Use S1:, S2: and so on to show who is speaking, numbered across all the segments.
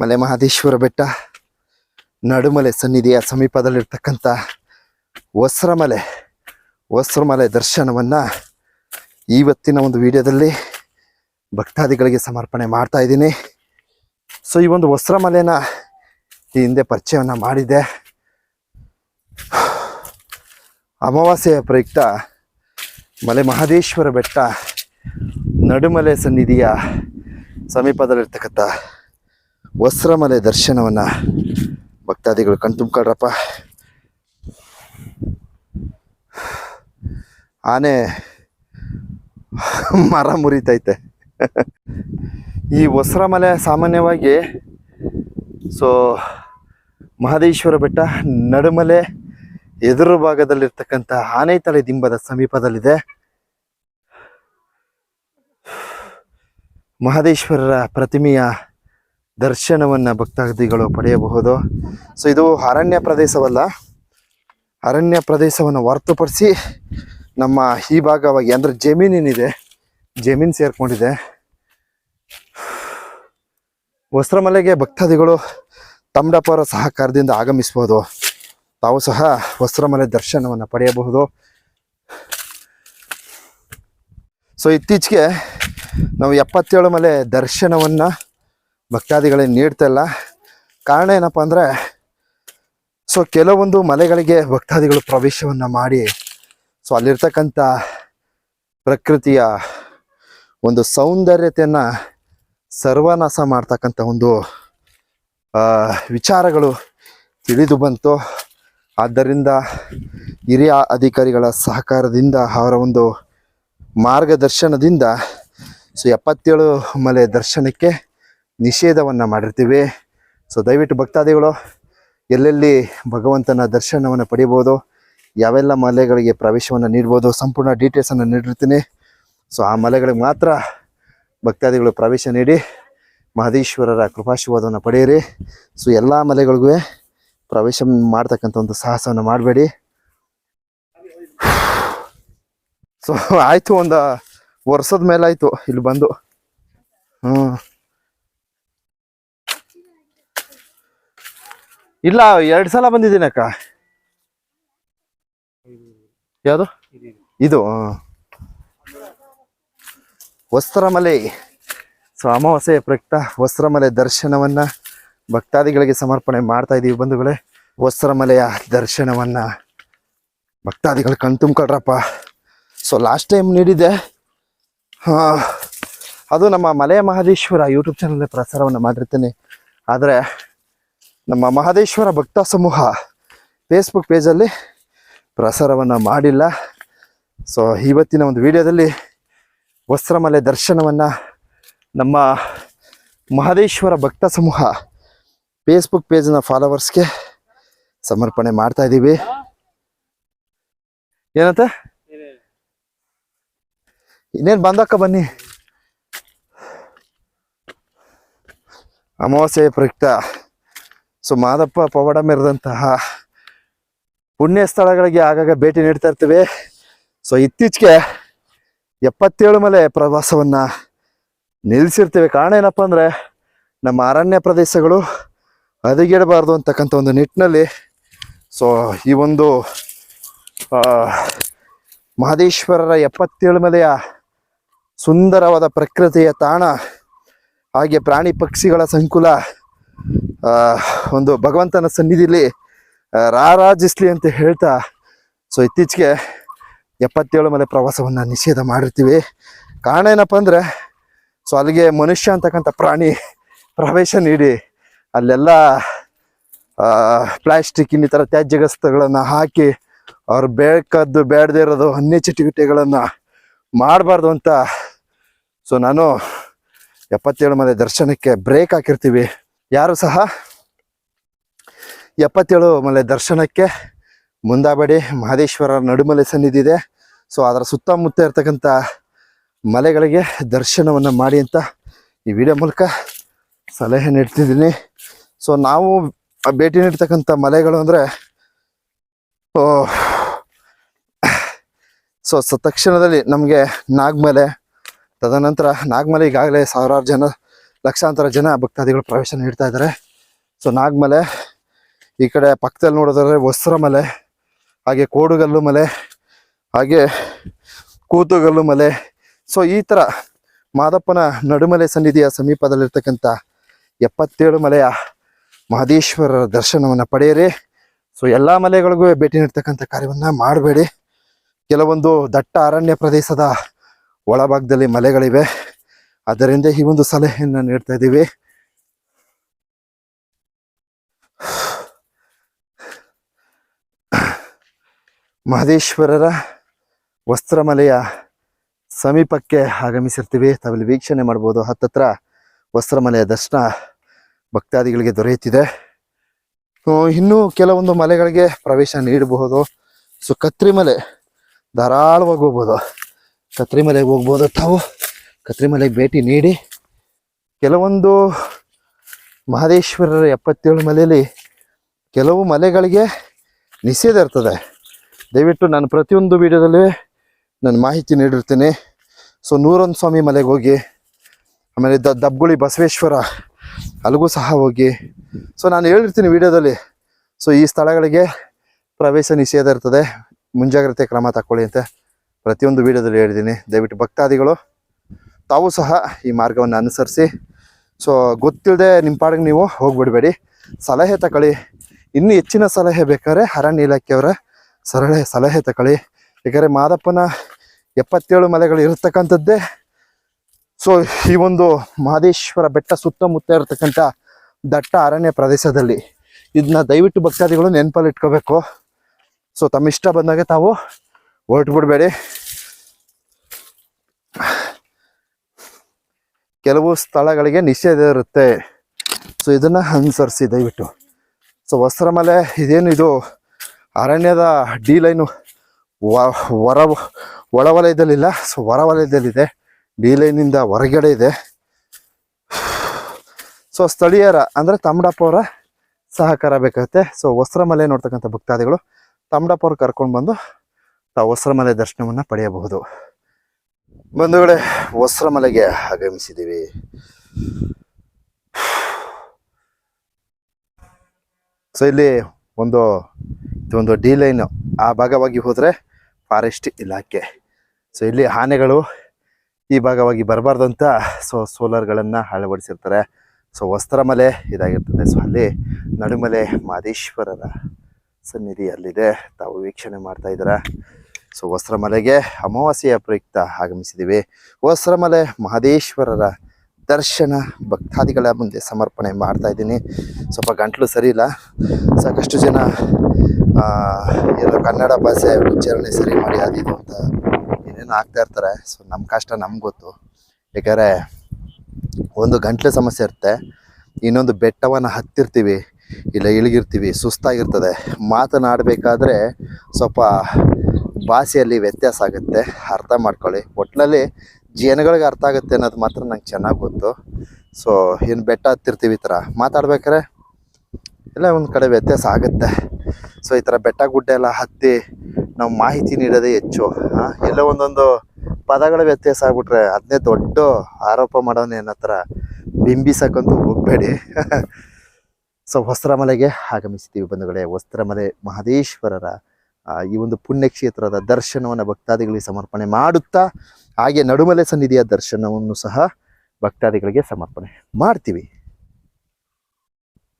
S1: ಮಲೆ ಮಹದೇಶ್ವರ ಬೆಟ್ಟ, ನಡುಮಲೆ ಸನ್ನಿಧಿಯ ಸಮೀಪದಲ್ಲಿರ್ತಕ್ಕಂಥ ಹೊಸ್ರಮಲೆ ಹೊಸ್ರಮಲೆ ದರ್ಶನವನ್ನು ಇವತ್ತಿನ ಒಂದು ವಿಡಿಯೋದಲ್ಲಿ ಭಕ್ತಾದಿಗಳಿಗೆ ಸಮರ್ಪಣೆ ಮಾಡ್ತಾ ಇದ್ದೀನಿ. ಸೊ ಈ ಒಂದು ಹೊಸ್ರಮಲೆನ ಈ ಹಿಂದೆ ಪರಿಚಯವನ್ನು ಮಾಡಿದ್ದೆ. ಅಮಾವಾಸ್ಯೆಯ ಪ್ರಯುಕ್ತ ಮಲೆ ಮಹದೇಶ್ವರ ಬೆಟ್ಟ ನಡುಮಲೆ ಸನ್ನಿಧಿಯ ಸಮೀಪದಲ್ಲಿರ್ತಕ್ಕಂಥ ವಸ್ತ್ರಮಲೆ ದರ್ಶನವನ್ನು ಭಕ್ತಾದಿಗಳು ಕಣ್ತುಂಬ್ಕೊಳ್ರಪ್ಪ ಆನೆ ಮರ ಮುರಿತೈತೆ. ಈ ವಸ್ತ್ರಮಲೆ ಸಾಮಾನ್ಯವಾಗಿ ಸೊ ಮಹದೇಶ್ವರ ಬೆಟ್ಟ ನಡುಮಲೆ ಎದುರು ಭಾಗದಲ್ಲಿರ್ತಕ್ಕಂಥ ಆನೆತಲೆ ದಿಂಬದ ಸಮೀಪದಲ್ಲಿದೆ. ಮಹದೇಶ್ವರರ ಪ್ರತಿಮೆಯ ದರ್ಶನವನ್ನು ಭಕ್ತಾದಿಗಳು ಪಡೆಯಬಹುದು. ಸೊ ಇದು ಅರಣ್ಯ ಪ್ರದೇಶವಲ್ಲ. ಅರಣ್ಯ ಪ್ರದೇಶವನ್ನು ಹೊರತುಪಡಿಸಿ ನಮ್ಮ ಈ ಭಾಗವಾಗಿ ಅಂದರೆ ಜಮೀನೇನಿದೆ. ಜಮೀನು ಸೇರ್ಕೊಂಡಿದೆ. ವಸ್ತ್ರಮಲೆಗೆ ಭಕ್ತಾದಿಗಳು ತಮ್ಮಡಪರ ಸಹಕಾರದಿಂದ ಆಗಮಿಸ್ಬೋದು ತಾವು ಸಹ ವಸ್ತ್ರಮಲೆ ದರ್ಶನವನ್ನು ಪಡೆಯಬಹುದು. ಸೊ ಇತ್ತೀಚೆಗೆ ನಾವು ಎಪ್ಪತ್ತೇಳು ಮಲೆ ದರ್ಶನವನ್ನು ಭಕ್ತಾದಿಗಳಿಗೆ ನೀಡ್ತಾ ಇಲ್ಲ. ಕಾರಣ ಏನಪ್ಪ ಅಂದರೆ ಸೊ ಕೆಲವೊಂದು ಮಲೆಗಳಿಗೆ ಭಕ್ತಾದಿಗಳು ಪ್ರವೇಶವನ್ನು ಮಾಡಿ ಸೊ ಅಲ್ಲಿರ್ತಕ್ಕಂಥ ಪ್ರಕೃತಿಯ ಒಂದು ಸೌಂದರ್ಯತೆಯನ್ನು ಸರ್ವನಾಶ ಮಾಡ್ತಕ್ಕಂಥ ಒಂದು ವಿಚಾರಗಳು ತಿಳಿದು ಬಂತು. ಆದ್ದರಿಂದ ಹಿರಿಯ ಅಧಿಕಾರಿಗಳ ಸಹಕಾರದಿಂದ ಅವರ ಒಂದು ಮಾರ್ಗದರ್ಶನದಿಂದ ಸೊ ಎಪ್ಪತ್ತೇಳು ಮಲೆ ದರ್ಶನಕ್ಕೆ ನಿಷೇಧವನ್ನು ಮಾಡಿರ್ತೀವಿ. ಸೊ ದಯವಿಟ್ಟು ಭಕ್ತಾದಿಗಳು, ಎಲ್ಲೆಲ್ಲಿ ಭಗವಂತನ ದರ್ಶನವನ್ನು ಪಡಿಬೋದು, ಯಾವೆಲ್ಲ ಮಲೆಗಳಿಗೆ ಪ್ರವೇಶವನ್ನು ನೀಡ್ಬೋದು, ಸಂಪೂರ್ಣ ಡೀಟೇಲ್ಸನ್ನು ನೀಡಿರ್ತೀನಿ. ಸೊ ಆ ಮಲೆಗಳಿಗೆ ಮಾತ್ರ ಭಕ್ತಾದಿಗಳು ಪ್ರವೇಶ ನೀಡಿ, ಮಹದೇಶ್ವರರ ಕೃಪಾಶೀರ್ವಾದವನ್ನು ಪಡೆಯಿರಿ. ಸೊ ಎಲ್ಲ ಮಲೆಗಳಿಗೂ ಪ್ರವೇಶ ಮಾಡ್ತಕ್ಕಂಥ ಒಂದು ಸಾಹಸವನ್ನು ಮಾಡಬೇಡಿ. ಸೊ ಆಯಿತು, ಒಂದು ವರ್ಷದ ಮೇಲೆ ಆಯಿತು ಇಲ್ಲಿ ಬಂದು. ಹ್ಞೂ ಇಲ್ಲ, ಎರಡು ಸಲ ಬಂದಿದ್ದೀನಿ ಅಕ್ಕ. ಯಾವುದು? ಇದು ವಸ್ತ್ರಮಲೆ. ಸೊ, ಅಮಾವಾಸ್ಯೆಯ ಪ್ರಯುಕ್ತ ವಸ್ತ್ರಮಲೆ ದರ್ಶನವನ್ನ ಭಕ್ತಾದಿಗಳಿಗೆ ಸಮರ್ಪಣೆ ಮಾಡ್ತಾ ಇದೀವಿ ಬಂಧುಗಳೇ. ವಸ್ತ್ರಮಲೆಯ ದರ್ಶನವನ್ನ ಭಕ್ತಾದಿಗಳು ಕಣ್ತುಂಬ್ಕೊಳ್ರಪ್ಪ ಸೊ ಲಾಸ್ಟ್ ಟೈಮ್ ನೀಡಿದ್ದೆ. ಅದು ನಮ್ಮ ಮಲೆಯ ಮಹದೇಶ್ವರ ಯೂಟ್ಯೂಬ್ ಚಾನಲ್ ಪ್ರಸಾರವನ್ನು ಮಾಡಿರ್ತೇನೆ. ಆದರೆ ನಮ್ಮ ಮಹದೇಶ್ವರ ಭಕ್ತ ಸಮೂಹ ಫೇಸ್ಬುಕ್ ಪೇಜಲ್ಲಿ ಪ್ರಸಾರವನ್ನು ಮಾಡಿಲ್ಲ. ಸೊ ಇವತ್ತಿನ ಒಂದು ವಿಡಿಯೋದಲ್ಲಿ ವಸ್ತ್ರಮಲೆ ದರ್ಶನವನ್ನು ನಮ್ಮ ಮಹದೇಶ್ವರ ಭಕ್ತ ಸಮೂಹ ಫೇಸ್ಬುಕ್ ಪೇಜ್ನ ಫಾಲೋವರ್ಸ್ಗೆ ಸಮರ್ಪಣೆ ಮಾಡ್ತಾ ಇದ್ದೀವಿ. ಏನಂತ? ಇನ್ನೇನು ಬಂದಕ್ಕ ಬನ್ನಿ. ಅಮಾವಾಸ್ಯೆ ಪ್ರಯುಕ್ತ. ಸೊ ಮಾದಪ್ಪ ಪವಾಡ ಮೆರೆದಂತಹ ಪುಣ್ಯ ಸ್ಥಳಗಳಿಗೆ ಆಗಾಗ ಭೇಟಿ ನೀಡ್ತಾ ಇರ್ತೀವಿ. ಸೊ ಇತ್ತೀಚೆಗೆ ಎಪ್ಪತ್ತೇಳು ಮಲೆ ಪ್ರವಾಸವನ್ನು ನಿಲ್ಲಿಸಿರ್ತೀವಿ. ಕಾರಣ ಏನಪ್ಪ ಅಂದರೆ ನಮ್ಮ ಅರಣ್ಯ ಪ್ರದೇಶಗಳು ಹದಗೆಡಬಾರ್ದು ಅಂತಕ್ಕಂಥ ಒಂದು ನಿಟ್ಟಿನಲ್ಲಿ ಸೊ ಈ ಒಂದು ಮಹದೇಶ್ವರರ ಎಪ್ಪತ್ತೇಳು ಮಲೆಯ ಸುಂದರವಾದ ಪ್ರಕೃತಿಯ ತಾಣ, ಹಾಗೆ ಪ್ರಾಣಿ ಪಕ್ಷಿಗಳ ಸಂಕುಲ ಒಂದು ಭಗವಂತನ ಸನ್ನಿಧಿಲಿ ರಾರಾಜಿಸ್ಲಿ ಅಂತ ಹೇಳ್ತಾ, ಸೊ ಇತ್ತೀಚೆಗೆ ಎಪ್ಪತ್ತೇಳು ಮಲೆ ಪ್ರವಾಸವನ್ನು ನಿಷೇಧ ಮಾಡಿರ್ತೀವಿ. ಕಾರಣ ಏನಪ್ಪ ಅಂದರೆ, ಸೊ ಅಲ್ಲಿಗೆ ಮನುಷ್ಯ ಅಂತಕ್ಕಂಥ ಪ್ರಾಣಿ ಪ್ರವೇಶ ನೀಡಿ, ಅಲ್ಲೆಲ್ಲ ಪ್ಲಾಸ್ಟಿಕ್ ಇನ್ನಿತರ ತ್ಯಾಜ್ಯ ಗಸ್ತಗಳನ್ನು ಹಾಕಿ, ಅವ್ರು ಬೇಕದ್ದು ಬೇಡದೇ ಇರೋದು ಅನ್ಯ ಚಟುವಟಿಕೆಗಳನ್ನು ಮಾಡಬಾರ್ದು ಅಂತ, ಸೊ ನಾನು ಎಪ್ಪತ್ತೇಳು ಮನೆ ದರ್ಶನಕ್ಕೆ ಬ್ರೇಕ್ ಹಾಕಿರ್ತೀವಿ. ಯಾರು ಸಹ ಎಪ್ಪತ್ತೇಳು ಮಲೆ ದರ್ಶನಕ್ಕೆ ಮುಂದಾಬಡಿ ಮಹದೇಶ್ವರ ನಡುಮಲೆ ಸನ್ನಿಧಿ ಇದೆ. ಸೊ ಅದರ ಸುತ್ತಮುತ್ತ ಇರ್ತಕ್ಕಂಥ ಮಲೆಗಳಿಗೆ ದರ್ಶನವನ್ನು ಮಾಡಿ ಅಂತ ಈ ವಿಡಿಯೋ ಮೂಲಕ ಸಲಹೆ ನೀಡ್ತಿದ್ದೀನಿ. ಸೊ ನಾವು ಭೇಟಿ ನೀಡ್ತಕ್ಕಂಥ ಮಲೆಗಳು ಅಂದರೆ ಸೊ ಸ ತಕ್ಷಣದಲ್ಲಿ ನಮಗೆ ನಾಗಮಲೆ, ತದನಂತರ ನಾಗಮಲೆ ಈಗಾಗಲೇ ಸಾವಿರಾರು ಜನ ಲಕ್ಷಾಂತರ ಜನ ಭಕ್ತಾದಿಗಳು ಪ್ರವೇಶ ನೀಡ್ತಾ ಇದ್ದಾರೆ. ಸೊ ನಾಗಮಲೆ, ಈ ಕಡೆ ಪಕ್ಕದಲ್ಲಿ ನೋಡೋದಾದ್ರೆ ವಸ್ತ್ರ ಮಲೆ ಹಾಗೆ ಕೋಡುಗಲ್ಲು ಮಲೆ, ಹಾಗೆ ಕೂತುಗಲ್ಲು ಮಲೆ. ಸೊ ಈ ಥರ ಮಾದಪ್ಪನ ನಡುಮಲೆ ಸನ್ನಿಧಿಯ ಸಮೀಪದಲ್ಲಿರ್ತಕ್ಕಂಥ ಎಪ್ಪತ್ತೇಳು ಮಲೆಯ ಮಹದೇಶ್ವರರ ದರ್ಶನವನ್ನು ಪಡೆಯಿರಿ. ಸೊ ಎಲ್ಲ ಮಲೆಗಳಿಗೂ ಭೇಟಿ ನೀಡ್ತಕ್ಕಂಥ ಕಾರ್ಯವನ್ನು ಮಾಡಬೇಡಿ. ಕೆಲವೊಂದು ದಟ್ಟ ಅರಣ್ಯ ಪ್ರದೇಶದ ಒಳಭಾಗದಲ್ಲಿ ಮಲೆಗಳಿವೆ. ಅದರಿಂದ ಈ ಒಂದು ಸಲಹೆಯನ್ನು ನೀಡ್ತಾ ಇದ್ದೀವಿ. ಮಹದೇಶ್ವರರ ವಸ್ತ್ರಮಲೆಯ ಸಮೀಪಕ್ಕೆ ಆಗಮಿಸಿರ್ತೀವಿ. ತಾವಿಲ್ಲಿ ವೀಕ್ಷಣೆ ಮಾಡ್ಬೋದು. ಹತ್ತತ್ರ ವಸ್ತ್ರಮಲೆಯ ದರ್ಶನ ಭಕ್ತಾದಿಗಳಿಗೆ ದೊರೆಯುತ್ತಿದೆ. ಇನ್ನೂ ಕೆಲವೊಂದು ಮಲೆಗಳಿಗೆ ಪ್ರವೇಶ ನೀಡಬಹುದು. ಸೊ, ಕತ್ರಿಮಲೆ, ಧಾರಾಳವಾಗಿ ಹೋಗ್ಬೋದು. ಕತ್ರಿಮಲೆಗೆ ಹೋಗ್ಬೋದು ತಾವು. ಕತ್ರಿ ಮಲೆಗೆ ಭೇಟಿ ನೀಡಿ ಕೆಲವೊಂದು ಮಹದೇಶ್ವರರ ಎಪ್ಪತ್ತೇಳು ಮಲೆಯಲ್ಲಿ ಕೆಲವು ಮಲೆಗಳಿಗೆ ನಿಷೇಧ ಇರ್ತದೆ. ದಯವಿಟ್ಟು ನಾನು ಪ್ರತಿಯೊಂದು ವೀಡಿಯೋದಲ್ಲಿ ನಾನು ಮಾಹಿತಿ ನೀಡಿರ್ತೀನಿ. ಸೊ, ನೂರೊಂದು ಸ್ವಾಮಿ ಮಲೆಗೆ ಹೋಗಿ, ಆಮೇಲೆ ದ ದಬ್ಗುಳಿ ಬಸವೇಶ್ವರ, ಅಲ್ಲಿಗೂ ಸಹ ಹೋಗಿ. ಸೊ, ನಾನು ಹೇಳಿರ್ತೀನಿ ವಿಡಿಯೋದಲ್ಲಿ. ಸೊ, ಈ ಸ್ಥಳಗಳಿಗೆ ಪ್ರವೇಶ ನಿಷೇಧ ಇರ್ತದೆ. ಮುಂಜಾಗ್ರತೆ ಕ್ರಮ ತಗೊಳ್ಳಿ ಅಂತ ಪ್ರತಿಯೊಂದು ವಿಡಿಯೋದಲ್ಲಿ ಹೇಳಿದ್ದೀನಿ. ದಯವಿಟ್ಟು ಭಕ್ತಾದಿಗಳು ತಾವು ಸಹ ಈ ಮಾರ್ಗವನ್ನು ಅನುಸರಿಸಿ. ಸೊ ಗೊತ್ತಿಲ್ಲದೆ ನಿಮ್ಮ ಪಾಡಿಗೆ ನೀವು ಹೋಗ್ಬಿಡಬೇಡಿ. ಸಲಹೆ ತಗೊಳ್ಳಿ. ಇನ್ನೂ ಹೆಚ್ಚಿನ ಸಲಹೆ ಬೇಕಾದ್ರೆ ಅರಣ್ಯ ಇಲಾಖೆಯವರ ಸರಳೆ ಸಲಹೆ ತಗೊಳ್ಳಿ. ಯಾಕಂದರೆ ಮಾದಪ್ಪನ ಎಪ್ಪತ್ತೇಳು ಮಲೆಗಳು ಇರತಕ್ಕಂಥದ್ದೇ. ಸೊ ಈ ಒಂದು ಮಹದೇಶ್ವರ ಬೆಟ್ಟ ಸುತ್ತಮುತ್ತ ಇರತಕ್ಕಂಥ ದಟ್ಟ ಅರಣ್ಯ ಪ್ರದೇಶದಲ್ಲಿ ಇದನ್ನ ದಯವಿಟ್ಟು ಭಕ್ತಾದಿಗಳು ನೆನಪಲ್ಲಿ ಇಟ್ಕೋಬೇಕು. ಸೊ ತಮ್ಮ ಇಷ್ಟ ಬಂದಾಗ ತಾವು ಹೊರಟು ಬಿಡಬೇಡಿ ಕೆಲವು ಸ್ಥಳಗಳಿಗೆ ನಿಷೇಧ ಇರುತ್ತೆ. ಸೊ ಇದನ್ನ ಅನುಸರಿಸಿ, ದಯವಿಟ್ಟು. ಸೊ ವಸ್ತ್ರಮಲೆ ಇದೇನು ಇದು? ಅರಣ್ಯದ ಡಿ ಲೈನು ಹೊರ ಒಳ ವಲಯದಲ್ಲಿಲ್ಲ ಸೊ ಹೊರ ವಲಯದಲ್ಲಿದೆ ಡಿ ಲೈನಿಂದ ಹೊರಗಡೆ ಇದೆ. ಸೊ ಸ್ಥಳೀಯರ, ಅಂದರೆ ತಮ್ಮಡಪ್ಪ ಅವರ ಸಹಕಾರ ಬೇಕಾಗುತ್ತೆ. ಸೊ ವಸ್ತ್ರಮಲೆ ನೋಡ್ತಕ್ಕಂಥ ಭಕ್ತಾದಿಗಳು ತಮ್ಮಡಪ್ಪ ಅವ್ರು ಕರ್ಕೊಂಡು ಬಂದು ತಾವು ವಸ್ತ್ರಮಲೆ ದರ್ಶನವನ್ನು ಪಡೆಯಬಹುದು. ಬಂಧುಗಳೇ ವಸ್ತ್ರಮಲೆಗೆ ಆಗಮಿಸಿದ್ದೀವಿ. ಸೊ ಇಲ್ಲಿ ಒಂದು ಇದೊಂದು ಡಿ ಲೈನ್ ಆ ಭಾಗವಾಗಿ ಹೋದರೆ ಫಾರೆಸ್ಟ್ ಇಲಾಖೆ. ಸೊ ಇಲ್ಲಿ ಆನೆಗಳು ಈ ಭಾಗವಾಗಿ ಬರಬಾರ್ದಂತ ಸೊ ಸೋಲಾರ್ಗಳನ್ನು ಅಳವಡಿಸಿರ್ತಾರೆ. ಸೊ ವಸ್ತ್ರಮಲೆ ಇದಾಗಿರ್ತದೆ. ಸೊ ಅಲ್ಲಿ ನಡುಮಲೆ ಮಾದೇಶ್ವರರ ಸನ್ನಿಧಿ ಅಲ್ಲಿದೆ ತಾವು ವೀಕ್ಷಣೆ ಮಾಡ್ತಾ ಇದ್ದೀರಾ. ಸೊ ವಸ್ತ್ರಮಲೆಗೆ ಅಮಾವಾಸ್ಯೆಯ ಪ್ರಯುಕ್ತ ಆಗಮಿಸಿದ್ದೀವಿ. ವಸ್ತ್ರಮಲೆ ಮಹದೇಶ್ವರರ ದರ್ಶನ ಭಕ್ತಾದಿಗಳ ಮುಂದೆ ಸಮರ್ಪಣೆ ಮಾಡ್ತಾ ಇದ್ದೀನಿ. ಸ್ವಲ್ಪ ಗಂಟ್ಲು ಸರಿ ಇಲ್ಲ. ಸಾಕಷ್ಟು ಜನ ಏನೋ ಕನ್ನಡ ಭಾಷೆ ಉಚ್ಚಾರಣೆ ಸರಿ ಮಾಡಿ ಅದಿದು ಅಂತ ಏನೇನು ಆಗ್ತಾ ಇರ್ತಾರೆ. ಸೊ ನಮ್ಮ ಕಷ್ಟ ನಮ್ಗೆ ಗೊತ್ತು. ಯಾಕಂದರೆ ಒಂದು ಗಂಟ್ಲು ಸಮಸ್ಯೆ ಇರುತ್ತೆ. ಇನ್ನೊಂದು ಬೆಟ್ಟವನ್ನು ಹತ್ತಿರ್ತೀವಿ. ಇಲ್ಲ ಇಳಿಗಿರ್ತೀವಿ. ಸುಸ್ತಾಗಿರ್ತದೆ. ಮಾತನಾಡಬೇಕಾದ್ರೆ ಸ್ವಲ್ಪ ಭಾಷೆಯಲ್ಲಿ ವ್ಯತ್ಯಾಸ ಆಗುತ್ತೆ. ಅರ್ಥ ಮಾಡ್ಕೊಳ್ಳಿ. ಒಟ್ಟಿನಲ್ಲಿ ಜನಗಳಿಗೆ ಅರ್ಥ ಆಗುತ್ತೆ ಅನ್ನೋದು ಮಾತ್ರ ನಂಗೆ ಚೆನ್ನಾಗಿ ಗೊತ್ತು. ಸೊ ಏನು ಬೆಟ್ಟ ಹತ್ತಿರ್ತೀವಿ ಈ ಥರ. ಮಾತಾಡ್ಬೇಕಾರೆ ಎಲ್ಲ ಒಂದು ಕಡೆ ವ್ಯತ್ಯಾಸ ಆಗುತ್ತೆ. ಸೊ ಈ ಥರ ಬೆಟ್ಟ ಗುಡ್ಡ ಎಲ್ಲ ಹತ್ತಿ ನಾವು ಮಾಹಿತಿ ನೀಡೋದೇ ಹೆಚ್ಚು. ಎಲ್ಲ ಒಂದೊಂದು ಪದಗಳ ವ್ಯತ್ಯಾಸ ಆಗ್ಬಿಟ್ರೆ ಅದನ್ನೇ ದೊಡ್ಡ ಆರೋಪ ಮಾಡೋನೇ ಅನ್ನೋ ಹತ್ರ ಬಿಂಬಿಸಕ್ಕಂತೂ ಹೋಗಬೇಡಿ. ಸೊ ವಸ್ತ್ರಮಲೆಗೆ ಆಗಮಿಸ್ತೀವಿ ಬಂಧುಗಳೇ. ವಸ್ತ್ರಮಲೆ ಮಹದೇಶ್ವರರ ಈ ಒಂದು ಪುಣ್ಯಕ್ಷೇತ್ರದ ದರ್ಶನವನ್ನು ಭಕ್ತಾದಿಗಳಿಗೆ ಸಮರ್ಪಣೆ ಮಾಡುತ್ತಾ, ಹಾಗೆ ನಡುಮಲೆ ಸನ್ನಿಧಿಯ ದರ್ಶನವನ್ನು ಸಹ ಭಕ್ತಾದಿಗಳಿಗೆ ಸಮರ್ಪಣೆ ಮಾಡ್ತೀವಿ.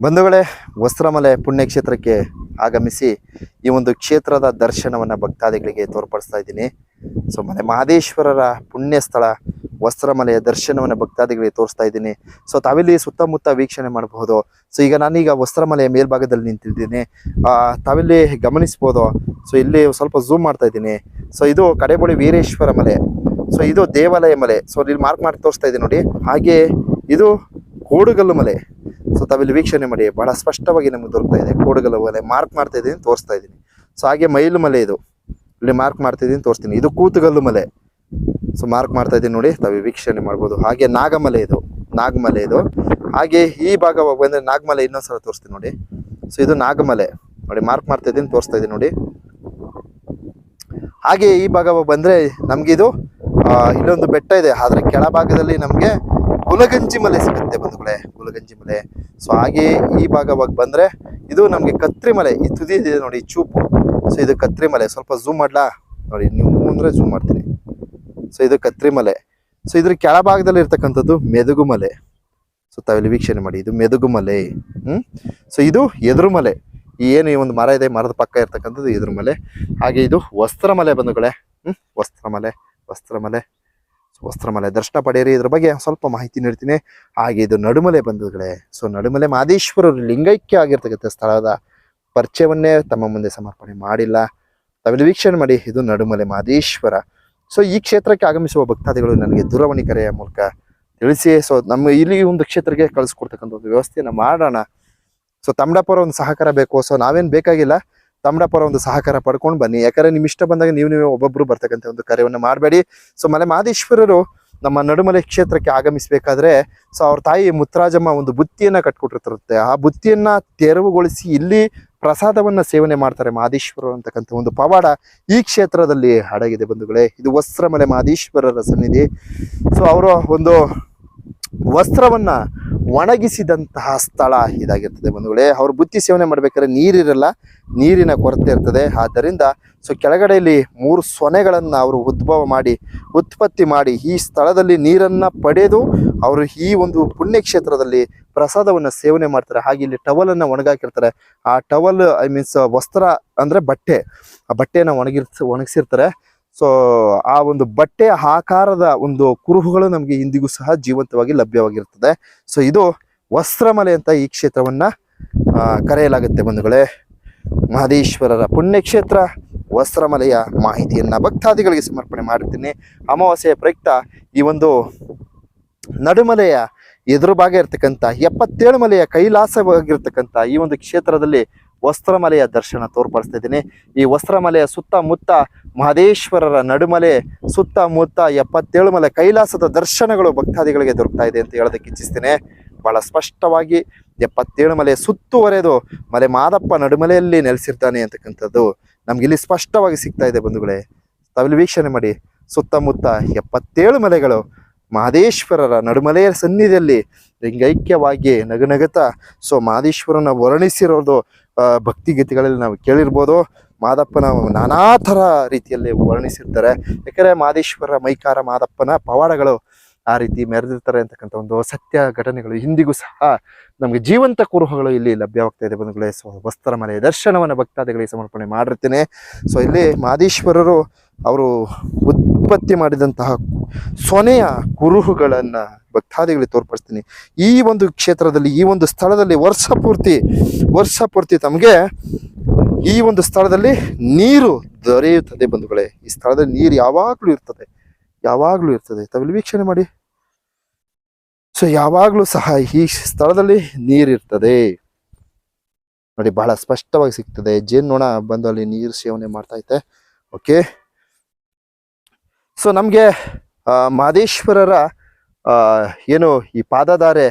S1: ಬಂಧುಗಳೇ, ವಸ್ತ್ರಮಲೆ ಪುಣ್ಯಕ್ಷೇತ್ರಕ್ಕೆ ಆಗಮಿಸಿ ಈ ಒಂದು ಕ್ಷೇತ್ರದ ದರ್ಶನವನ್ನು ಭಕ್ತಾದಿಗಳಿಗೆ ತೋರ್ಪಡಿಸ್ತಾ ಇದ್ದೀನಿ. ಸೊ ಮನೆ ಮಹದೇಶ್ವರರ ಪುಣ್ಯ ಸ್ಥಳ ವಸ್ತ್ರಮಲೆಯ ದರ್ಶನವನ್ನು ಭಕ್ತಾದಿಗಳಿಗೆ ತೋರಿಸ್ತಾ ಇದ್ದೀನಿ. ಸೊ ತಾವಿಲ್ಲಿ ಸುತ್ತಮುತ್ತ ವೀಕ್ಷಣೆ ಮಾಡಬಹುದು. ಸೊ ಈಗ ನಾನೀಗ ವಸ್ತ್ರಮಲೆಯ ಮೇಲ್ಭಾಗದಲ್ಲಿ ನಿಂತಿದ್ದೀನಿ. ತಾವಿಲ್ಲಿ ಗಮನಿಸ್ಬೋದು. ಸೊ ಇಲ್ಲಿ ಸ್ವಲ್ಪ ಝೂಮ್ ಮಾಡ್ತಾ ಇದ್ದೀನಿ. ಸೊ ಇದು ಕಡೆಬಳಿ ವೀರೇಶ್ವರ ಮಲೆ. ಸೊ ಇದು ದೇವಾಲಯ ಮಲೆ. ಸೊ ಇಲ್ಲಿ ಮಾರ್ಕ್ ಮಾಡಿ ತೋರಿಸ್ತಾ ಇದ್ದೀನಿ ನೋಡಿ. ಹಾಗೆ ಇದು ಕೋಡುಗಲ್ಲು ಮಲೆ. ಸೊ ತಾವಿಲ್ಲಿ ವೀಕ್ಷಣೆ ಮಾಡಿ, ಬಹಳ ಸ್ಪಷ್ಟವಾಗಿ ನಮಗೆ ದೊರಕ್ತಾ ಇದೆ. ಕೋಡುಗಲ್ಲು ಒಲೆ ಮಾರ್ಕ್ ಮಾಡ್ತಾ ಇದ್ದೀನಿ, ತೋರಿಸ್ತಾ ಇದ್ದೀನಿ. ಸೊ ಹಾಗೆ ಮೈಲು ಮಲೆ ಇದು. ಇಲ್ಲಿ ಮಾರ್ಕ್ ಮಾಡ್ತಾ ಇದ್ದೀನಿ, ತೋರಿಸ್ತೀನಿ. ಇದು ಕೂತುಗಲ್ಲು ಮಲೆ. ಸೊ ಮಾರ್ಕ್ ಮಾಡ್ತಾ ಇದ್ದೀನಿ ನೋಡಿ, ತಾವು ವೀಕ್ಷಣೆ ಮಾಡ್ಬೋದು. ಹಾಗೆ ನಾಗಮಲೆ ಇದು. ನಾಗಮಲೆ ಇದು. ಹಾಗೆ ಈ ಭಾಗ ಬಂದರೆ ನಾಗಮಲೆ ಇನ್ನೊಂದ್ಸಲ ತೋರಿಸ್ತೀನಿ ನೋಡಿ. ಸೊ ಇದು ನಾಗಮಲೆ. ನೋಡಿ ಮಾರ್ಕ್ ಮಾಡ್ತಾ ಇದ್ದೀನಿ, ತೋರಿಸ್ತಾ ಇದ್ದೀನಿ ನೋಡಿ. ಹಾಗೆ ಈ ಭಾಗ ಬಂದರೆ ನಮಗಿದು ಇಲ್ಲೊಂದು ಬೆಟ್ಟ ಇದೆ. ಆದರೆ ಕೆಳಭಾಗದಲ್ಲಿ ನಮಗೆ ಗುಲಗಂಜಿ ಮಲೆ ಸಿಗುತ್ತೆ ಬಂಧುಗಳೇ, ಗುಲಗಂಜಿ ಮಲೆ. ಸೊ ಹಾಗೆ ಈ ಭಾಗವಾಗಿ ಬಂದ್ರೆ ಇದು ನಮಗೆ ಕತ್ರಿ ಮಲೆ. ಈ ತುದಿ ಇದೆ ನೋಡಿ, ಚೂಪು. ಸೊ ಇದು ಕತ್ರಿ ಮಲೆ. ಸ್ವಲ್ಪ ಝೂಮ್ ಮಾಡ್ಲಾ? ನೋಡಿ, ನೀವು ಅಂದರೆ ಝೂಮ್ ಮಾಡ್ತೀನಿ. ಸೊ ಇದು ಕತ್ರಿ ಮಲೆ. ಸೊ ಇದ್ರ ಕೆಳಭಾಗದಲ್ಲಿ ಇರ್ತಕ್ಕಂಥದ್ದು ಮೆದುಗು ಮಲೆ. ಸೊ ತಾವಿಲ್ಲಿ ವೀಕ್ಷಣೆ ಮಾಡಿ. ಇದು ಮೆದುಗು ಮಲೆ. ಹ್ಞೂ ಸೊ ಇದು ಎದುರು ಮಲೆ. ಏನು ಈ ಒಂದು ಮರ ಇದೆ, ಮರದ ಪಕ್ಕ ಇರ್ತಕ್ಕಂಥದ್ದು ಎದುರು ಮಲೆ. ಹಾಗೆ ಇದು ವಸ್ತ್ರ ಮಲೆ ಬಂಧುಗಳೇ. ಹ್ಮ್? ವಸ್ತ್ರ ಮಲೆ ವಸ್ತ್ರ ಮಲೆ. ಸೊ ವಸ್ತ್ರ ಮಲೆ ದರ್ಶನ ಪಡೆಯಿರಿ. ಇದ್ರ ಬಗ್ಗೆ ಸ್ವಲ್ಪ ಮಾಹಿತಿ ನೀಡ್ತೀನಿ. ಹಾಗೆ ಇದು ನಡುಮಲೆ ಬಂಧುಗಳೇ ಸೊ ನಡುಮಲೆ ಮಾದೇಶ್ವರರು ಲಿಂಗೈಕ್ಯ ಆಗಿರ್ತಕ್ಕಂಥ ಸ್ಥಳದ ಪರಿಚಯವನ್ನೇ ತಮ್ಮ ಮುಂದೆ ಸಮರ್ಪಣೆ ಮಾಡಿಲ್ಲ. ತಾವಿಲ್ಲಿ ವೀಕ್ಷಣೆ ಮಾಡಿ, ಇದು ನಡುಮಲೆ ಮಾದೇಶ್ವರ ಸೊ ಈ ಕ್ಷೇತ್ರಕ್ಕೆ ಆಗಮಿಸುವ ಭಕ್ತಾದಿಗಳು ನನಗೆ ದೂರವಾಣಿ ಕರೆಯ ಮೂಲಕ ತಿಳಿಸಿ. ಸೊ ನಮ್ಮ ಇಲ್ಲಿ ಒಂದು ಕ್ಷೇತ್ರಕ್ಕೆ ಕಳಿಸ್ಕೊಡ್ತಕ್ಕಂಥ ಒಂದು ವ್ಯವಸ್ಥೆಯನ್ನು ಮಾಡೋಣ. ಸೊ ತಮ್ಮಡಪ್ಪರ ಒಂದು ಸಹಕಾರ ಬೇಕು. ಸೊ ನಾವೇನು ಬೇಕಾಗಿಲ್ಲ. ತಮ್ಮಡಪ್ಪರ ಒಂದು ಸಹಕಾರ ಪಡ್ಕೊಂಡು ಬನ್ನಿ. ಯಾಕಂದ್ರೆ ನಿಮ್ಮ ಇಷ್ಟ ಬಂದಾಗ ನೀವು ನೀವು ಒಬ್ಬೊಬ್ರು ಬರ್ತಕ್ಕಂಥ ಒಂದು ಕಾರ್ಯವನ್ನ ಮಾಡಬೇಡಿ. ಸೊ ಮಲೆ ಮಾದೇಶ್ವರರು ನಮ್ಮ ನಡುಮಲೆ ಕ್ಷೇತ್ರಕ್ಕೆ ಆಗಮಿಸಬೇಕಾದ್ರೆ ಸೊ ಅವ್ರ ತಾಯಿ ಮುತ್ತರಾಜಮ್ಮ ಒಂದು ಬುತ್ತಿಯನ್ನ ಕಟ್ಕೊಟ್ಟಿರ್ತಿರುತ್ತೆ ಆ ಬುತ್ತಿಯನ್ನು ತೆರವುಗೊಳಿಸಿ ಇಲ್ಲಿ ಪ್ರಸಾದವನ್ನ ಸೇವನೆ ಮಾಡ್ತಾರೆ ಮಾದೇಶ್ವರರು ಅಂತಕ್ಕಂಥ ಒಂದು ಪವಾಡ ಈ ಕ್ಷೇತ್ರದಲ್ಲಿ ಅಡಗಿದೆ ಬಂಧುಗಳೇ. ಇದು ವಸ್ತ್ರಮಲೆ ಮಾದೇಶ್ವರರ ಸನ್ನಿಧಿ. ಸೊ ಅವರ ಒಂದು ವಸ್ತ್ರವನ್ನ ಒಣಗಿಸಿದಂತಹ ಸ್ಥಳ ಇದಾಗಿರ್ತದೆ ಬಂಧುಗಳೇ. ಅವ್ರು ಬುತ್ತಿ ಸೇವನೆ ಮಾಡ್ಬೇಕಾದ್ರೆ ನೀರಿರಲ್ಲ, ನೀರಿನ ಕೊರತೆ ಇರ್ತದೆ. ಆದ್ದರಿಂದ ಸೊ ಕೆಳಗಡೆಯಲ್ಲಿ ಮೂರು ಸೊನೆಗಳನ್ನು ಅವರು ಉದ್ಭವ ಮಾಡಿ, ಉತ್ಪತ್ತಿ ಮಾಡಿ ಈ ಸ್ಥಳದಲ್ಲಿ ನೀರನ್ನ ಪಡೆದು ಅವರು ಈ ಒಂದು ಪುಣ್ಯಕ್ಷೇತ್ರದಲ್ಲಿ ಪ್ರಸಾದವನ್ನ ಸೇವನೆ ಮಾಡ್ತಾರೆ. ಹಾಗೆ ಇಲ್ಲಿ ಟವಲ್ ಅನ್ನ ಒಣಗಾಕಿರ್ತಾರೆ. ಆ ಟವಲ್, ಐ ಮೀನ್ಸ್ ವಸ್ತ್ರ ಅಂದ್ರೆ ಬಟ್ಟೆ. ಆ ಬಟ್ಟೆಯನ್ನ ಒಣಗಿರ್ ಒಣಗಿಸಿರ್ತಾರೆ. ಸೊ ಆ ಒಂದು ಬಟ್ಟೆಯ ಆಕಾರದ ಒಂದು ಕುರುಹುಗಳು ನಮಗೆ ಇಂದಿಗೂ ಸಹ ಜೀವಂತವಾಗಿ ಲಭ್ಯವಾಗಿರ್ತದೆ. ಸೊ ಇದು ವಸ್ತ್ರಮಲೆ ಅಂತ ಈ ಕ್ಷೇತ್ರವನ್ನ ಕರೆಯಲಾಗುತ್ತೆ ಬಂಧುಗಳೇ. ಮಹದೇಶ್ವರರ ಪುಣ್ಯಕ್ಷೇತ್ರ, ವಸ್ತ್ರಮಲೆಯ ಮಾಹಿತಿಯನ್ನ ಭಕ್ತಾದಿಗಳಿಗೆ ಸಮರ್ಪಣೆ ಮಾಡಿರ್ತೀನಿ. ಅಮಾವಾಸ್ಯೆಯ ಪ್ರಯುಕ್ತ ಈ ಒಂದು ನಡುಮಲೆಯ ಎದುರು ಭಾಗ ಇರತಕ್ಕಂಥ ಎಪ್ಪತ್ತೇಳು ಮಲೆಯ ಕೈಲಾಸವಾಗಿರ್ತಕ್ಕಂಥ ಈ ಒಂದು ಕ್ಷೇತ್ರದಲ್ಲಿ ವಸ್ತ್ರಮಲೆಯ ದರ್ಶನ ತೋರ್ಪಡಿಸ್ತಾ ಇದ್ದೀನಿ. ಈ ವಸ್ತ್ರಮಲೆಯ ಸುತ್ತಮುತ್ತ ಮಹದೇಶ್ವರರ ನಡುಮಲೆ, ಸುತ್ತಮುತ್ತ ಎಪ್ಪತ್ತೇಳು ಮಲೆ ಕೈಲಾಸದ ದರ್ಶನಗಳು ಭಕ್ತಾದಿಗಳಿಗೆ ದೊರಕ್ತಾ ಇದೆ ಅಂತ ಹೇಳೋದಕ್ಕೆ ಇಚ್ಛಿಸ್ತೇನೆ. ಬಹಳ ಸ್ಪಷ್ಟವಾಗಿ ಎಪ್ಪತ್ತೇಳು ಮಲೆ ಸುತ್ತುವರೆದು ಮಲೆ ಮಾದಪ್ಪ ನಡುಮಲೆಯಲ್ಲಿ ನೆಲೆಸಿರ್ತಾನೆ ಅಂತಕ್ಕಂಥದ್ದು ನಮ್ಗೆ ಇಲ್ಲಿ ಸ್ಪಷ್ಟವಾಗಿ ಸಿಗ್ತಾ ಇದೆ ಬಂಧುಗಳೇ. ತಾವಿಲ್ಲಿ ವೀಕ್ಷಣೆ ಮಾಡಿ. ಸುತ್ತಮುತ್ತ ಎಪ್ಪತ್ತೇಳು ಮಲೆಗಳು ಮಹದೇಶ್ವರರ ನಡುಮಲೆಯ ಸನ್ನಿಧಿಯಲ್ಲಿ ಲಿಂಗೈಕ್ಯವಾಗಿ ನಗನಗತ ಸೊ ಮಹದೇಶ್ವರನ ವರ್ಣಿಸಿರೋದು ಆ, ಭಕ್ತಿಗೀತೆಗಳಲ್ಲಿ ನಾವು ಕೇಳಿರ್ಬೋದು. ಮಾದಪ್ಪನ ನಾನಾ ಥರ ರೀತಿಯಲ್ಲಿ ವರ್ಣಿಸಿರ್ತಾರೆ. ಯಾಕೆಂದರೆ ಮಾದೇಶ್ವರ ಮೈಕಾರ ಮಾದಪ್ಪನ ಪವಾಡಗಳು ಆ ರೀತಿ ಮೆರೆದಿರ್ತಾರೆ ಅಂತಕ್ಕಂಥ ಒಂದು ಸತ್ಯ ಘಟನೆಗಳು ಇಂದಿಗೂ ಸಹ ನಮಗೆ ಜೀವಂತ ಕುರುಹಗಳು ಇಲ್ಲಿ ಲಭ್ಯವಾಗ್ತಾ ಇದೆ ಬಂಧುಗಳೇ. ಸೊ ವಸ್ತ್ರ ಮನೆಯ ದರ್ಶನವನ್ನು ಭಕ್ತಾದಿಗಳಿಗೆ ಸಮರ್ಪಣೆ ಮಾಡಿರ್ತೇನೆ. ಸೊ ಇಲ್ಲಿ ಮಹದೇಶ್ವರರು ಅವರು ಉತ್ಪತ್ತಿ ಮಾಡಿದಂತಹ ಸೊನೆಯ ಕುರುಹುಗಳನ್ನು ಭಕ್ತಾದಿಗಳಿಗೆ ತೋರ್ಪಡಿಸ್ತೀನಿ. ಈ ಒಂದು ಕ್ಷೇತ್ರದಲ್ಲಿ, ಈ ಒಂದು ಸ್ಥಳದಲ್ಲಿ ವರ್ಷ ಪೂರ್ತಿ ವರ್ಷ ಪೂರ್ತಿ ತಮಗೆ ಈ ಒಂದು ಸ್ಥಳದಲ್ಲಿ ನೀರು ದೊರೆಯುತ್ತದೆ ಬಂಧುಗಳೇ. ಈ ಸ್ಥಳದಲ್ಲಿ ನೀರು ಯಾವಾಗಲೂ ಇರ್ತದೆ. ಯಾವಾಗಲೂ ಇರ್ತದೆ. ತಾವಿಲ್ಲಿ ವೀಕ್ಷಣೆ ಮಾಡಿ. ಸೊ ಯಾವಾಗಲೂ ಸಹ ಈ ಸ್ಥಳದಲ್ಲಿ ನೀರಿರ್ತದೆ ನೋಡಿ, ಬಹಳ ಸ್ಪಷ್ಟವಾಗಿ ಸಿಗ್ತದೆ. ಜೇನ್ನೊಣ ಬಂದು ಅಲ್ಲಿ ನೀರು ಸೇವನೆ ಮಾಡ್ತಾ ಐತೆ. ಓಕೆ ಸೊ ನಮಗೆ ಮಹದೇಶ್ವರರ ಏನು ಈ ಪಾದಧಾರೆ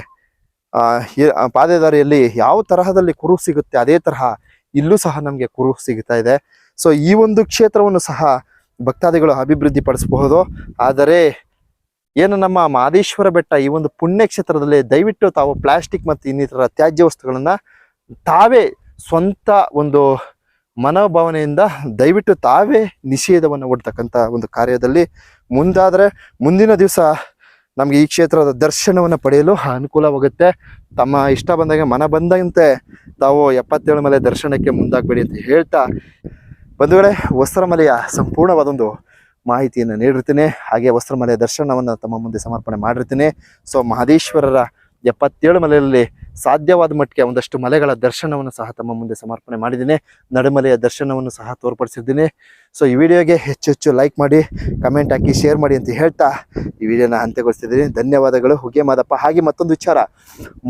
S1: ಪಾದಧಾರೆಯಲ್ಲಿ ಯಾವ ತರಹದಲ್ಲಿ ಕುರು ಸಿಗುತ್ತೆ, ಅದೇ ತರಹ ಇಲ್ಲೂ ಸಹ ನಮಗೆ ಕುರು ಸಿಗ್ತಾ ಇದೆ. ಸೊ ಈ ಒಂದು ಕ್ಷೇತ್ರವನ್ನು ಸಹ ಭಕ್ತಾದಿಗಳು ಅಭಿವೃದ್ಧಿ ಪಡಿಸಬಹುದು ಆದರೆ, ಏನು ನಮ್ಮ ಮಹದೇಶ್ವರ ಬೆಟ್ಟ ಈ ಒಂದು ಪುಣ್ಯ ಕ್ಷೇತ್ರದಲ್ಲಿ ದಯವಿಟ್ಟು ತಾವು ಪ್ಲಾಸ್ಟಿಕ್ ಮತ್ತು ಇನ್ನಿತರ ತ್ಯಾಜ್ಯ ವಸ್ತುಗಳನ್ನು ತಾವೇ ಸ್ವಂತ ಒಂದು ಮನೋಭಾವನೆಯಿಂದ ದಯವಿಟ್ಟು ತಾವೇ ನಿಷೇಧವನ್ನು ಒಡ್ತಕ್ಕಂಥ ಒಂದು ಕಾರ್ಯದಲ್ಲಿ ಮುಂದಾದರೆ ಮುಂದಿನ ದಿವಸ ನಮಗೆ ಈ ಕ್ಷೇತ್ರದ ದರ್ಶನವನ್ನು ಪಡೆಯಲು ಅನುಕೂಲವಾಗುತ್ತೆ. ತಮ್ಮ ಇಷ್ಟ ಬಂದಾಗ ಮನ ಬಂದಂತೆ ತಾವು ಎಪ್ಪತ್ತೇಳು ಮಲೆ ದರ್ಶನಕ್ಕೆ ಮುಂದಾಗಬೇಡಿ ಅಂತ ಹೇಳ್ತಾ ಬಂಧುಗಳೇ, ವಸ್ತ್ರಮಲೆಯ ಸಂಪೂರ್ಣವಾದೊಂದು ಮಾಹಿತಿಯನ್ನು ನೀಡಿರ್ತೀನಿ. ಹಾಗೆ ವಸ್ತ್ರಮಲೆಯ ದರ್ಶನವನ್ನು ತಮ್ಮ ಮುಂದೆ ಸಮರ್ಪಣೆ ಮಾಡಿರ್ತೀನಿ. ಸೊ, ಮಹದೇಶ್ವರರ ಎಪ್ಪತ್ತೇಳು ಮಲೆಯಲ್ಲಿ ಸಾಧ್ಯವಾದ ಮಟ್ಟಿಗೆ ಒಂದಷ್ಟು ಮಲೆಗಳ ದರ್ಶನವನ್ನು ಸಹ ತಮ್ಮ ಮುಂದೆ ಸಮರ್ಪಣೆ ಮಾಡಿದ್ದೀನಿ. ನಡುಮಲೆಯ ದರ್ಶನವನ್ನು ಸಹ ತೋರ್ಪಡಿಸಿದ್ದೀನಿ. ಸೊ ಈ ವಿಡಿಯೋಗೆ ಹೆಚ್ಚು ಹೆಚ್ಚು ಲೈಕ್ ಮಾಡಿ ಕಮೆಂಟ್ ಹಾಕಿ ಶೇರ್ ಮಾಡಿ ಅಂತ ಹೇಳ್ತಾ ಈ ವಿಡಿಯೋನ ಅಂತ್ಯಗೊಳಿಸ್ತಿದ್ದೀನಿ. ಧನ್ಯವಾದಗಳು. ಹುಗೆ ಮಾದಪ್ಪ. ಹಾಗೆ ಮತ್ತೊಂದು ವಿಚಾರ.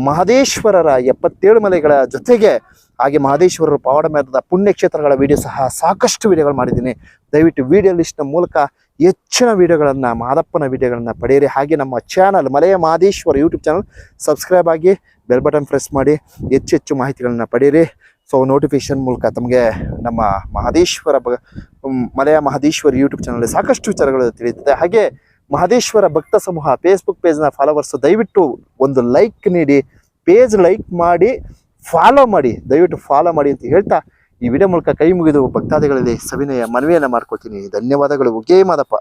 S1: ಮಹದೇಶ್ವರರ ಎಪ್ಪತ್ತೇಳು ಮಲೆಗಳ ಜೊತೆಗೆ ಹಾಗೆ ಮಹದೇಶ್ವರರು ಪವಾಡ ಮೇಲದ ಪುಣ್ಯಕ್ಷೇತ್ರಗಳ ವಿಡಿಯೋ ಸಹ ಸಾಕಷ್ಟು ವಿಡಿಯೋಗಳು ಮಾಡಿದ್ದೀನಿ. ದಯವಿಟ್ಟು ವಿಡಿಯೋ ಲಿಸ್ಟ್ನ ಮೂಲಕ ಹೆಚ್ಚಿನ ವಿಡಿಯೋಗಳನ್ನು, ಮಾದಪ್ಪನ ವಿಡಿಯೋಗಳನ್ನು ಪಡೆಯಿರಿ. ಹಾಗೆ ನಮ್ಮ ಚಾನಲ್ ಮಲೆಯ ಮಾದೇಶ್ವರ ಯೂಟ್ಯೂಬ್ ಚಾನಲ್ ಸಬ್ಸ್ಕ್ರೈಬ್ ಆಗಿ ಬೆಲ್ ಬಟನ್ ಪ್ರೆಸ್ ಮಾಡಿ, ಹೆಚ್ಚು ಹೆಚ್ಚು ಮಾಹಿತಿಗಳನ್ನು ಪಡೆಯಿರಿ. ಸೊ ನೋಟಿಫಿಕೇಶನ್ ಮೂಲಕ ತಮಗೆ ನಮ್ಮ ಮಹದೇಶ್ವರ ಬ ಮಲೆಯ ಮಹದೇಶ್ವರ ಯೂಟ್ಯೂಬ್ ಚಾನಲ್ ಸಾಕಷ್ಟು ವಿಚಾರಗಳು ತಿಳಿಯುತ್ತದೆ. ಹಾಗೆ ಮಹದೇಶ್ವರ ಭಕ್ತ ಸಮೂಹ ಫೇಸ್ಬುಕ್ ಪೇಜ್ನ ಫಾಲೋವರ್ಸ್ ದಯವಿಟ್ಟು ಒಂದು ಲೈಕ್ ನೀಡಿ ಪೇಜ್ ಲೈಕ್ ಮಾಡಿ ಫಾಲೋ ಮಾಡಿ, ದಯವಿಟ್ಟು ಫಾಲೋ ಮಾಡಿ ಅಂತ ಹೇಳ್ತಾ ಈ ವಿಡಿಯೋ ಮೂಲಕ ಕೈ ಮುಗಿದು ಭಕ್ತಾದಿಗಳಲ್ಲಿ ಸವಿನಯ ಮನವಿಯನ್ನು ಮಾಡ್ಕೊಳ್ತೀನಿ ಧನ್ಯವಾದಗಳು. ಗೇ ಮಾದಪ್ಪ.